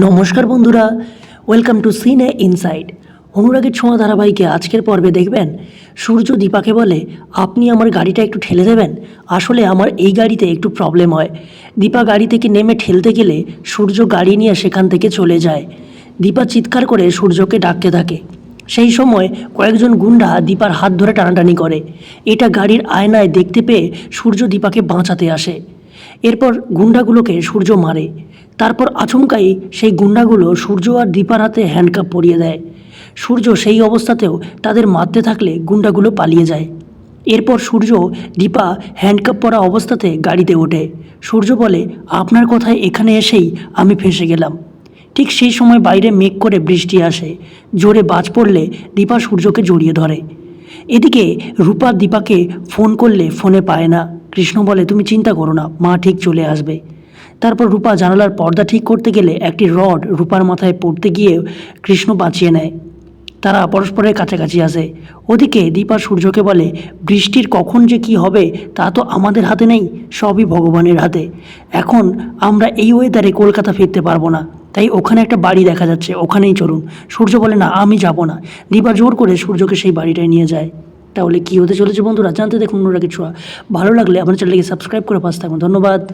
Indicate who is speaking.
Speaker 1: নমস্কার বন্ধুরা welcome two সিনে ইনসাইড অনুরাগের ছোঁয়া ধারাবাহিকে আজকের পর্বে দেখবেন, সূর্য দীপাকে বলে, আপনি আমার গাড়িটা একটু ঠেলে দেবেন? আসলে আমার এই গাড়িতে একটু প্রবলেম হয় দীপা গাড়ি থেকে নেমে ঠেলতে গেলে সূর্য গাড়ি নিয়ে সেখান থেকে চলে যায়। দীপা চিৎকার করে সূর্যকে ডাকতে থাকে। সেই সময় কয়েকজন গুন্ডা দীপার হাত ধরে টানাটানি করে। এটা গাড়ির আয়নায় দেখতে পেয়ে সূর্য দীপাকে বাঁচাতে আসে। এরপর গুন্ডাগুলোকে সূর্য মারে। তারপর আচমকাই সেই গুন্ডাগুলো সূর্য আর দীপার হাতে হ্যান্ডকাপ পরিয়ে দেয়। সূর্য সেই অবস্থাতেও তাদের মারতে থাকলে গুন্ডাগুলো পালিয়ে যায়। এরপর সূর্য দীপা হ্যান্ডকাপ পরা অবস্থাতে গাড়িতে ওঠে। সূর্য বলে, আপনার কথায় এখানে এসেই আমি ফেসে গেলাম। ঠিক সেই সময় বাইরে মেঘ করে বৃষ্টি আসে। জোরে বাজ পড়লে দীপা সূর্যকে জড়িয়ে ধরে। এদিকে রূপা দীপাকে ফোন করলে ফোনে পায় না। কৃষ্ণ বলে, তুমি চিন্তা করো না, মা ঠিক চলে আসবে। তারপর রূপা জানালার পর্দা ঠিক করতে গেলে একটি রড রূপার মাথায় পড়তে গিয়ে কৃষ্ণ বাঁচিয়ে নেয়। তারা পরস্পরের কাছাকাছি আসে। ওদিকে দীপা সূর্যকে বলে, বৃষ্টির কখন যে কি হবে তা তো আমাদের হাতে নেই, সবই ভগবানের হাতে। এখন আমরা এই ওয়েদারে কলকাতা ফিরতে পারব না। তাই ওখানে একটা বাড়ি দেখা যাচ্ছে, ওখানেই চলুন। সূর্য বলে, না, আমি যাব না। দীপা জোর করে সূর্যকে সেই বাড়িটায় নিয়ে যায়। তাহলে কী হতে চলেছে বন্ধুরা? জানতে দেখুন অনুরাগের ছোঁয়া। ভালো লাগলে আমার চ্যানেলকে সাবস্ক্রাইব করে পাশ থাকুন। ধন্যবাদ।